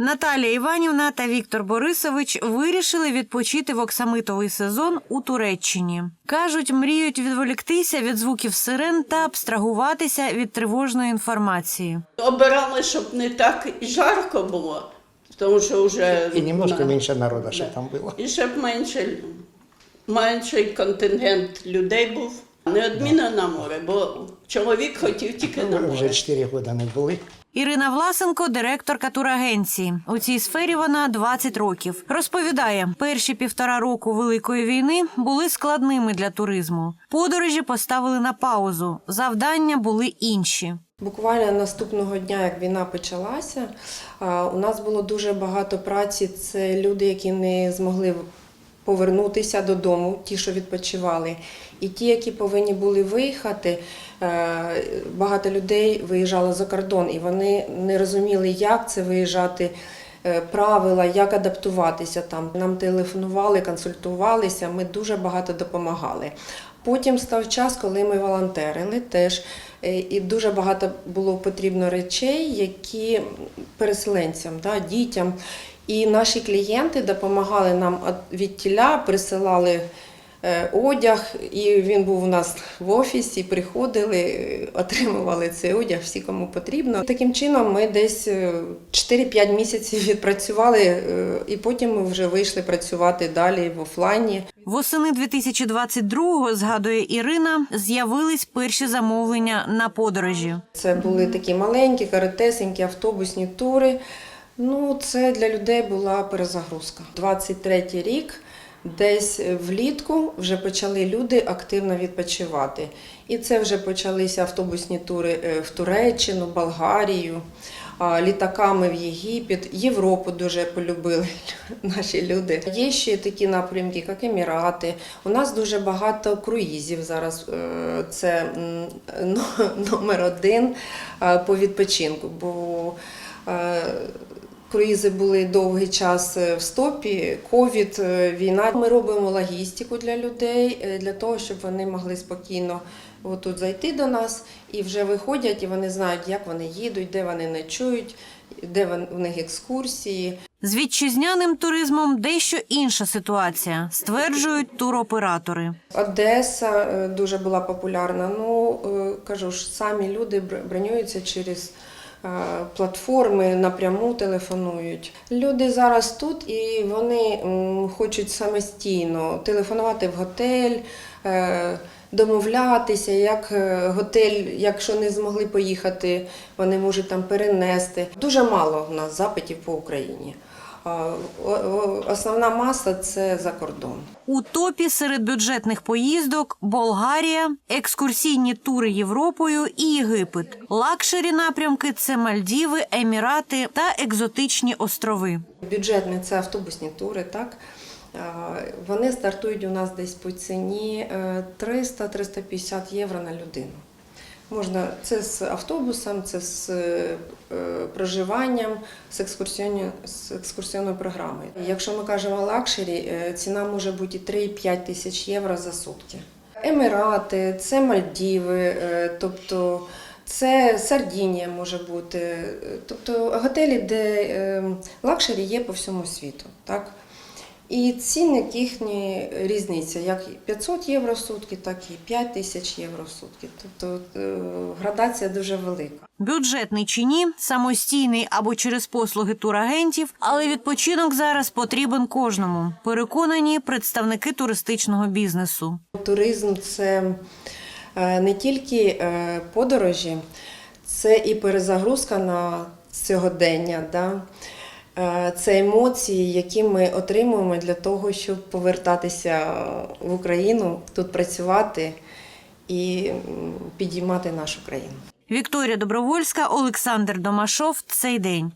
Наталія Іванівна та Віктор Борисович вирішили відпочити в оксамитовий сезон у Туреччині. Кажуть, мріють відволіктися від звуків сирен та абстрагуватися від тривожної інформації. Обирали, щоб не так жарко було, тому що вже И немножко на- меньше народа, что Да. там было. І щоб менше, менший контингент людей був. Неодмінно на море, бо чоловік хотів тільки на Вже море. 4 года не були. Ірина Власенко, директорка турагенції. У цій сфері вона 20 років. Розповідає, перші півтора року великої війни були складними для туризму. Подорожі поставили на паузу. Завдання були інші. Буквально наступного дня, як війна почалася, а, у нас було дуже багато праці. Це люди, які не змогли повернутися додому, ті, що відпочивали. І ті, які повинні були виїхати, е, багато людей виїжджало за кордон, і вони не розуміли, як це виїжджати. е, Правила, як адаптуватися там. Нам телефонували, консультувалися, ми дуже багато допомагали. Потім став час, коли ми волонтерили теж, е, і дуже багато було потрібно речей, які переселенцям, да, дітям. І наші клієнти допомагали нам від- тіля, присилали одяг, і він був у нас в офісі. Приходили, е, отримували цей одяг, всі кому потрібно. Таким чином, ми десь е, 4-5 місяців відпрацювали, е, і потім ми вже вийшли працювати далі в офлайні. Восени 2022-го, згадує Ірина, з'явились перші замовлення на подорожі. Це були такі маленькі, коротесенькі автобусні тури. Ну, це для людей була перезагрузка. 23-й рік, десь влітку вже почали люди активно відпочивати. І це вже почалися автобусні тури е, в Туреччину, Болгарію, літаками в Єгипет, Європу дуже полюбили наші люди. Є ще такі напрямки, як Емірати. У нас дуже багато круїзів зараз. е, Це номер один е, по відпочинку. Бо Круїзи були довгий час е, в стопі, ковід, е, війна. Ми робимо логістику для людей, е, для того, щоб вони могли спокійно отут зайти до нас і вже виходять, і вони знають, як вони їдуть, де вони ночують, де в них екскурсії. З вітчизняним туризмом дещо інша ситуація, стверджують туроператори. Одеса дуже була популярна. Ну кажу ж, самі люди бр- бронюються через платформи, напряму телефонують. Люди зараз тут і вони хочуть самостійно телефонувати в готель. е, Домовлятися, як е, готель, якщо не змогли поїхати, вони можуть там перенести. Дуже мало в нас запитів по Україні. Основна маса це за кордон. У топі серед бюджетних поїздок Болгарія, екскурсійні тури Європою і Єгипет. Лакшері напрямки це Мальдіви, Емірати та екзотичні острови. Бюджетні це автобусні тури, так? Вони стартують у нас десь по ціні е, 300-350 євро на людину. Можна це з автобусом, це з е, проживанням, з екскурсіонною, з екскурсіонною програмою. Якщо ми кажемо лакшері, е, ціна може бути і 3-5 тисяч євро за сутки. Емірати, це Мальдіви, е, тобто це Сардінія може бути, тобто готелі, де лакшері є по всьому світу. Так? І цінник їхні різниця, як 500 євро в сутки, так і 5 тисяч євро в сутки. Тобто е, градація дуже велика. Бюджетний чи ні, самостійний або через послуги турагентів, але відпочинок зараз потрібен кожному. Переконані представники туристичного бізнесу. Туризм це е, не тільки е, подорожі, це і перезагрузка на сьогодення. Да? Е, Це емоції, які ми отримуємо для того, щоб повертатися в Україну, тут працювати і підіймати нашу країну. Вікторія Добровольська, Олександр Домашов. Цей день.